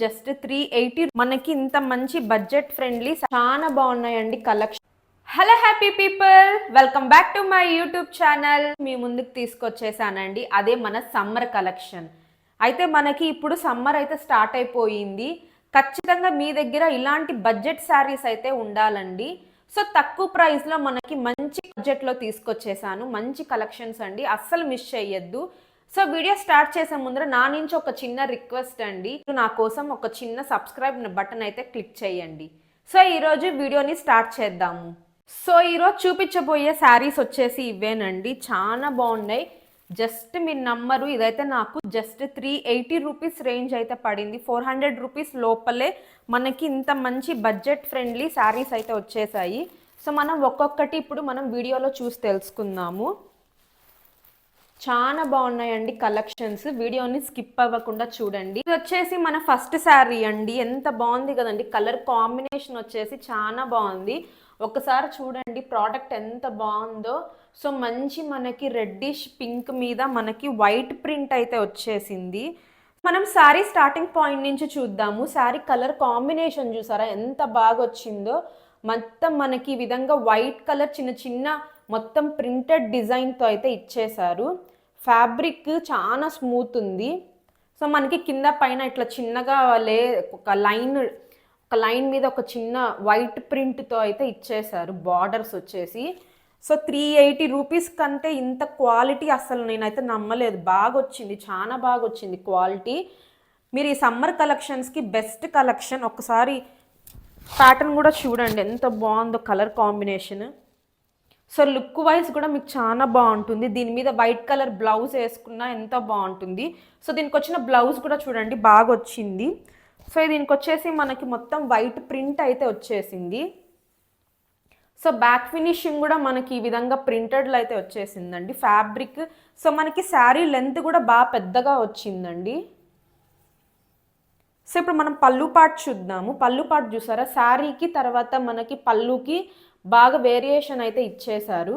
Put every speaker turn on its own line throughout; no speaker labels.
Just three eighty మనకి ఇంత మంచి బడ్జెట్ ఫ్రెండ్లీ చాలా బాగున్నాయండి collection. Hello happy people! Welcome back to my YouTube channel. మీ ముందుకు తీసుకొచ్చేసానండి. అదే మన సమ్మర్ కలెక్షన్. అయితే మనకి ఇప్పుడు సమ్మర్ అయితే స్టార్ట్ అయిపోయింది. ఖచ్చితంగా మీ దగ్గర ఇలాంటి బడ్జెట్ శారీస్ అయితే ఉండాలండి. సో తక్కువ ప్రైస్లో మనకి మంచి బడ్జెట్లో తీసుకొచ్చేసాను. మంచి కలెక్షన్స్ అండి. అస్సలు మిస్ చేయొద్దు సో వీడియో స్టార్ట్ చేసే ముందర నా నుంచి ఒక చిన్న రిక్వెస్ట్ అండి. నా కోసం ఒక చిన్న సబ్స్క్రైబ్ బటన్ అయితే క్లిక్ చేయండి. సో ఈరోజు వీడియోని స్టార్ట్ చేద్దాము. సో ఈరోజు చూపించబోయే శారీస్ వచ్చేసి ఇవేనండి. చాలా బాగున్నాయి. జస్ట్ మీ నంబరు ఇదైతే నాకు just three eighty rupees range అయితే పడింది. ఫోర్ హండ్రెడ్ రూపీస్ లోపలే మనకి ఇంత మంచి బడ్జెట్ ఫ్రెండ్లీ శారీస్ అయితే వచ్చేసాయి. సో మనం ఒక్కొక్కటి ఇప్పుడు మనం వీడియోలో చూసి తెలుసుకుందాము. చాలా బాగున్నాయండి కలెక్షన్స్. వీడియోని స్కిప్ అవ్వకుండా చూడండి. ఇది వచ్చేసి మన ఫస్ట్ శారీ అండి. ఎంత బాగుంది కదండి. కలర్ కాంబినేషన్ వచ్చేసి చాలా బాగుంది. ఒకసారి చూడండి ప్రోడక్ట్ ఎంత బాగుందో. సో మంచి మనకి రెడ్డిష్ పింక్ మీద మనకి వైట్ ప్రింట్ అయితే వచ్చేసింది. మనం శారీ స్టార్టింగ్ పాయింట్ నుంచి చూద్దాము. శారీ కలర్ కాంబినేషన్ చూసారా? ఎంత బాగా వచ్చిందో. మొత్తం మనకి ఈ విధంగా వైట్ కలర్ చిన్న చిన్న మొత్తం ప్రింటెడ్ డిజైన్తో అయితే ఇచ్చేశారు. ఫ్యాబ్రిక్ చాలా స్మూత్ ఉంది. సో మనకి కింద పైన ఇట్లా చిన్నగా లే ఒక లైన్ ఒక లైన్ మీద ఒక చిన్న వైట్ ప్రింట్తో అయితే ఇచ్చేశారు బార్డర్స్ వచ్చేసి. సో త్రీ ఎయిటీ రూపీస్ కంటే ఇంత క్వాలిటీ అసలు నేనైతే నమ్మలేదు. బాగా వచ్చింది చాలా బాగా వచ్చింది క్వాలిటీ. మీరు ఈ సమ్మర్ కలెక్షన్స్కి బెస్ట్ కలెక్షన్ ఒకసారి ప్యాటర్న్ కూడా చూడండి. ఎంత బాగుందో colour combination. So look wise కూడా మీకు చాలా బాగుంటుంది. దీని మీద వైట్ కలర్ బ్లౌజ్ వేసుకున్నా ఎంత బాగుంటుంది. సో దీనికి వచ్చిన బ్లౌజ్ కూడా చూడండి బాగా వచ్చింది. సో దీనికి వచ్చేసి మనకి మొత్తం వైట్ ప్రింట్ అయితే వచ్చేసింది. సో బ్యాక్ ఫినిషింగ్ కూడా మనకి ఈ విధంగా ప్రింటెడ్లో అయితే వచ్చేసిందండి ఫ్యాబ్రిక్. సో మనకి శారీ లెంత్ కూడా బాగా పెద్దగా వచ్చిందండి. సో ఇప్పుడు మనం పళ్ళు పాటు చూద్దాము. పళ్ళు పాటు చూసారా? శారీకి తర్వాత మనకి పళ్ళుకి బాగా వేరియేషన్ అయితే ఇచ్చేశారు.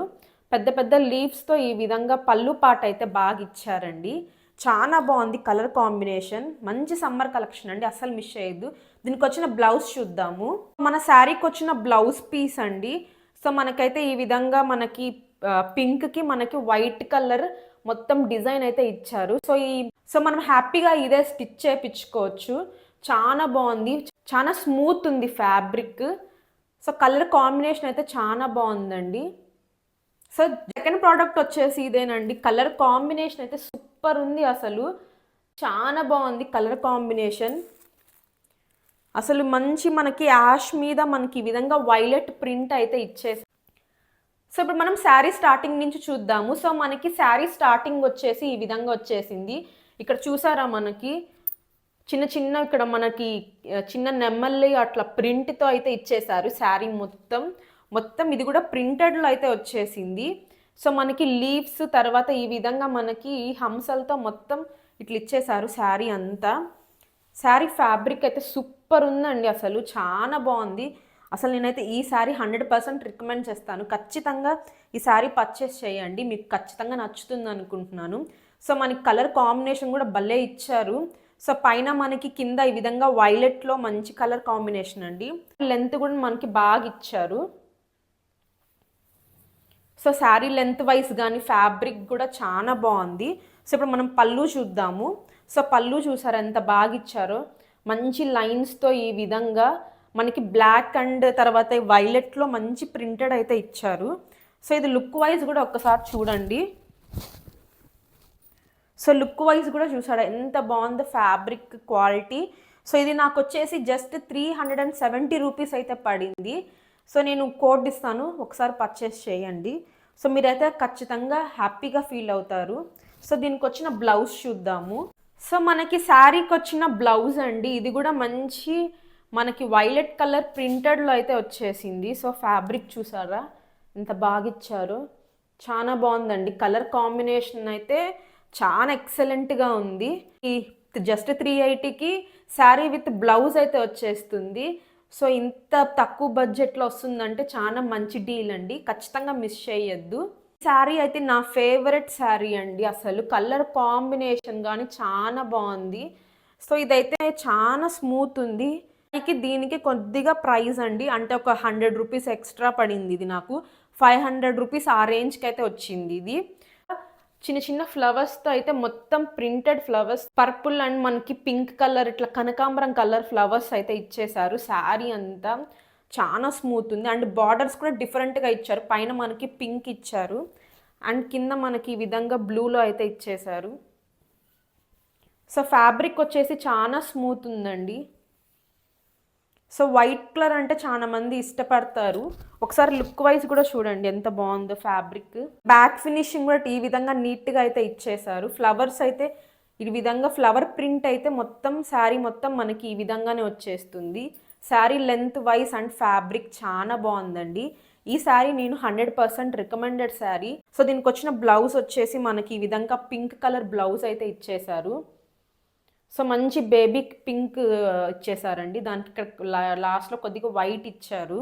పెద్ద పెద్ద లీవ్స్తో ఈ విధంగా పళ్ళు పాట అయితే బాగా ఇచ్చారండి. చాలా బాగుంది కలర్ కాంబినేషన్ మంచి సమ్మర్ కలెక్షన్ అండి. అస్సలు మిస్ చేయొద్దు. దీనికి వచ్చిన బ్లౌజ్ చూద్దాము. మన శారీకి వచ్చిన బ్లౌజ్ పీస్ అండి. సో మనకైతే ఈ విధంగా మనకి పింక్కి మనకి వైట్ కలర్ మొత్తం డిజైన్ అయితే ఇచ్చారు. సో ఈ సో మనం హ్యాపీగా ఇదే స్టిచ్ చేయించుకోవచ్చు చాలా బాగుంది. చాలా స్మూత్ ఉంది ఫ్యాబ్రిక్ సో కలర్ కాంబినేషన్ అయితే చాలా బాగుందండి. సో సెకండ్ ప్రోడక్ట్ వచ్చేసి ఇదేనండి. కలర్ కాంబినేషన్ అయితే సూపర్ ఉంది అసలు. చాలా బాగుంది కలర్ కాంబినేషన్. అసలు మంచి మనకి యాష్ మీద మనకి ఈ విధంగా వైలెట్ ప్రింట్ అయితే ఇచ్చేసి సో ఇప్పుడు మనం శారీ స్టార్టింగ్ నుంచి చూద్దాము. సో మనకి శారీ స్టార్టింగ్ వచ్చేసి ఈ విధంగా వచ్చేసింది. ఇక్కడ చూసారా మనకి? చిన్న చిన్న ఇక్కడ మనకి చిన్న నెమ్మల్లి అట్లా ప్రింట్తో అయితే ఇచ్చేసారు శారీ మొత్తం. మొత్తం ఇది కూడా ప్రింటెడ్లో అయితే వచ్చేసింది. సో మనకి లీవ్స్ తర్వాత ఈ విధంగా మనకి హంసలతో మొత్తం ఇట్లా ఇచ్చేసారు శారీ అంతా. శారీ ఫ్యాబ్రిక్ అయితే సూపర్ ఉందండి అసలు చాలా బాగుంది. అసలు నేనైతే ఈ శారీ హండ్రెడ్ పర్సెంట్ రికమెండ్ చేస్తాను. ఖచ్చితంగా ఈ శారీ పర్చేస్ చేయండి మీకు ఖచ్చితంగా నచ్చుతుంది అనుకుంటున్నాను. సో మనకి కలర్ కాంబినేషన్ కూడా భలే ఇచ్చారు. సో పైన మనకి కింద ఈ విధంగా వైలెట్లో మంచి కలర్ కాంబినేషన్ అండి. లెంత్ కూడా మనకి బాగా ఇచ్చారు. సో శారీ లెంత్ వైజ్ కానీ ఫ్యాబ్రిక్ కూడా చాలా బాగుంది. సో ఇప్పుడు మనం పళ్ళు చూద్దాము. సో పళ్ళు చూసారు ఎంత బాగా ఇచ్చారో? మంచి లైన్స్తో ఈ విధంగా మనకి బ్లాక్ అండ్ తర్వాత వైలెట్లో మంచి ప్రింటెడ్ అయితే ఇచ్చారు. సో ఇది లుక్ వైజ్ కూడా ఒక్కసారి చూడండి. సో లుక్ వైజ్ కూడా చూసారా ఎంత బాగుందో ఫ్యాబ్రిక్ క్వాలిటీ. సో ఇది నాకు వచ్చేసి just three hundred and seventy rupees అయితే పడింది. సో నేను కోడ్ ఇస్తాను ఒకసారి పర్చేస్ చేయండి. సో మీరైతే ఖచ్చితంగా హ్యాపీగా ఫీల్ అవుతారు. సో దీనికి వచ్చిన బ్లౌజ్ చూద్దాము. సో మనకి శారీకి వచ్చిన బ్లౌజ్ అండి. ఇది కూడా మంచి మనకి వైలెట్ కలర్ ప్రింటెడ్లో అయితే వచ్చేసింది. సో ఫ్యాబ్రిక్ చూసారా? ఎంత బాగా ఇచ్చారు. చాలా బాగుందండి. కలర్ కాంబినేషన్ అయితే చాలా ఎక్సలెంట్గా ఉంది. ఈ జస్ట్ త్రీ ఎయిటీకి శారీ విత్ బ్లౌజ్ అయితే వచ్చేస్తుంది. సో ఇంత తక్కువ బడ్జెట్లో వస్తుందంటే చాలా మంచి డీల్ అండి. ఖచ్చితంగా మిస్ చేయొద్దు. శారీ అయితే నా ఫేవరెట్ శారీ అండి. అసలు కలర్ కాంబినేషన్ కానీ చాలా బాగుంది. సో ఇదైతే చాలా స్మూత్ ఉంది. దానికి దీనికి కొద్దిగా ప్రైస్ అండి. అంటే ఒక హండ్రెడ్ రూపీస్ ఎక్స్ట్రా పడింది ఇది నాకు. ఫైవ్ హండ్రెడ్ రూపీస్ ఆ రేంజ్కి అయితే వచ్చింది ఇది. చిన్న చిన్న ఫ్లవర్స్తో అయితే మొత్తం ప్రింటెడ్ ఫ్లవర్స్ పర్పుల్ అండ్ మనకి పింక్ కలర్ ఇట్లా కనకాంబరం కలర్ ఫ్లవర్స్ అయితే ఇచ్చేసారు శారీ అంతా చాలా స్మూత్ ఉంది. అండ్ బార్డర్స్ కూడా డిఫరెంట్గా ఇచ్చారు. పైన మనకి పింక్ ఇచ్చారు. అండ్ కింద మనకి ఈ విధంగా బ్లూలో అయితే ఇచ్చేసారు సో ఫ్యాబ్రిక్ వచ్చేసి చాలా స్మూత్ ఉందండి. సో వైట్ కలర్ అంటే చాలా మంది ఇష్టపడతారు. ఒకసారి లుక్ వైజ్ కూడా చూడండి ఎంత బాగుందో ఫ్యాబ్రిక్. బ్యాక్ ఫినిషింగ్ కూడా ఈ విధంగా నీట్గా అయితే ఇచ్చేసారు ఫ్లవర్స్ అయితే ఈ విధంగా ఫ్లవర్ ప్రింట్ అయితే మొత్తం శారీ మొత్తం మనకి ఈ విధంగానే వచ్చేస్తుంది. Sari length wise and fabric చాలా బాగుందండి. ఈ శారీ నేను hundred percent recommended sari. So దీనికి వచ్చిన బ్లౌజ్ వచ్చేసి మనకి ఈ విధంగా పింక్ కలర్ బ్లౌజ్ అయితే ఇచ్చేసారు సో మంచి బేబీ పింక్ ఇచ్చేసారండి. దానికి ఇక్కడ లాస్ట్లో కొద్దిగా వైట్ ఇచ్చారు.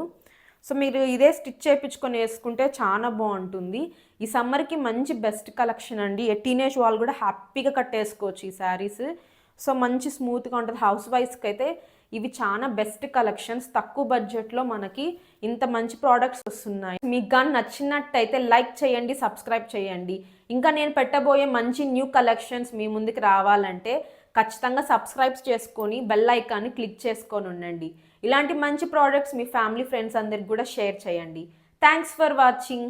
సో మీరు ఇదే స్టిచ్ చేయించుకొని వేసుకుంటే చాలా బాగుంటుంది. ఈ సమ్మర్కి మంచి బెస్ట్ కలెక్షన్ అండి. టీనేజ్ వాళ్ళు కూడా హ్యాపీగా కట్టేసుకోవచ్చు ఈ శారీస్. సో మంచి స్మూత్గా ఉంటుంది. హౌస్ వైఫ్స్కి అయితే ఇవి చాలా బెస్ట్ కలెక్షన్స్. తక్కువ బడ్జెట్లో మనకి ఇంత మంచి ప్రోడక్ట్స్ వస్తున్నాయి. మీకు కానీ నచ్చినట్టయితే లైక్ చేయండి సబ్స్క్రైబ్ చేయండి. ఇంకా నేను పెట్టబోయే మంచి న్యూ కలెక్షన్స్ మీ ముందుకు రావాలంటే ఖచ్చితంగా సబ్స్క్రైబ్ చేసుకొని బెల్ ఐకాన్ని క్లిక్ చేసుకొని ఉండండి. ఇలాంటి మంచి ప్రోడక్ట్స్ మీ ఫ్యామిలీ ఫ్రెండ్స్ అందరికి కూడా షేర్ చేయండి. Thanks for watching